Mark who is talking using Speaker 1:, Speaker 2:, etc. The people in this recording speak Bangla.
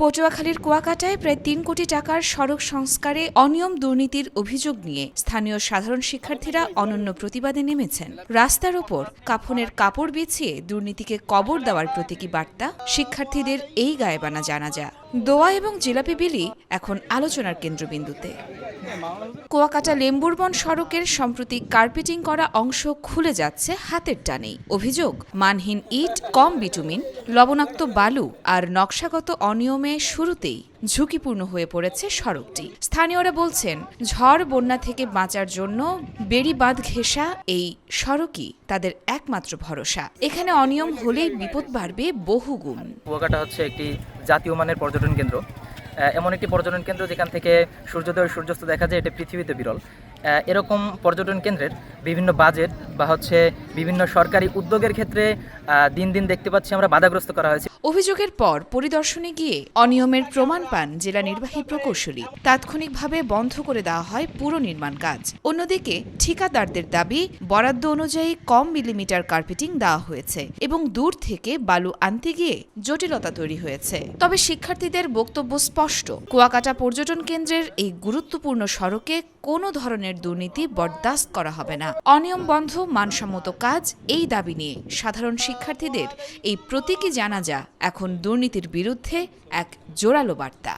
Speaker 1: পটুয়াখালীর কুয়াকাটায় প্রায় তিন কোটি টাকার সড়ক সংস্কারে অনিয়ম দুর্নীতির অভিযোগ নিয়ে স্থানীয় সাধারণ শিক্ষার্থীরা অনন্য প্রতিবাদে নেমেছেন। রাস্তার ওপর কাফনের কাপড় বিছিয়ে দুর্নীতিকে কবর দেওয়ার প্রতীকী বার্তা শিক্ষার্থীদের এই গায়েবানা জানাজা। দোয়া এবং জিলাপি বিলি এখন আলোচনার কেন্দ্রবিন্দুতে। কুয়াকাটা লেম্বুরবন সড়কের সম্প্রতি কার্পেটিং করা অংশ খুলে যাচ্ছে হাতের টানেই। অভিযোগ, মানহীন ইট, কম বিটুমিন, লবণাক্ত বালু আর নকশাগত অনিয়মে শুরুতেই ঝুঁকিপূর্ণ হয়ে পড়েছে সড়কটি। স্থানীয়রা বলছেন, ঝড় বন্যা থেকে বাঁচার জন্য বেড়ি বাঁধ ঘেঁষা এই সড়কই তাদের একমাত্র ভরসা। এখানে অনিয়ম হলেই বিপদ বাড়বে বহুগুণ।
Speaker 2: কুয়াকাটা হচ্ছে একটি জাতীয় মানের পর্যটন কেন্দ্র। এমন একটি পর্যটন কেন্দ্র যেখান থেকে সূর্যোদয় সূর্যাস্ত দেখা যায়, এটা পৃথিবীতে বিরল। এরকম পর্যটন কেন্দ্রের বিভিন্ন বাজেট বা হচ্ছে বিভিন্ন সরকারি উদ্যোগের ক্ষেত্রে দিন দিন দেখতে পাচ্ছি আমরা বাধাগ্রস্ত করা হয়েছে।
Speaker 1: অভিযোগের পর পরিদর্শনে গিয়ে অনিয়মের প্রমাণ পান জেলা নির্বাহী প্রকৌশলী। তাৎক্ষণিকভাবে বন্ধ করে দেওয়া হয় পুরো নির্মাণ কাজ। অন্যদিকে ঠিকাদারদের দাবি, বরাদ্দ অনুযায়ী কম মিলিমিটার কার্পেটিং দেওয়া হয়েছে এবং দূর থেকে বালু আনতে গিয়ে জটিলতা তৈরি হয়েছে। তবে শিক্ষার্থীদের বক্তব্য স্পষ্ট। কুয়াকাটা পর্যটন কেন্দ্রের এই গুরুত্বপূর্ণ সড়কে কোনো ধরনের দুর্নীতি বরদাস্ত করা হবে না। অনিয়ম বন্ধ মানসম্মত কাজ এই দাবি নিয়ে সাধারণ শিক্ষার্থীদের এই প্রতীকী জানাজা এখন দুর্নীতির বিরুদ্ধে এক জোরালো বার্তা।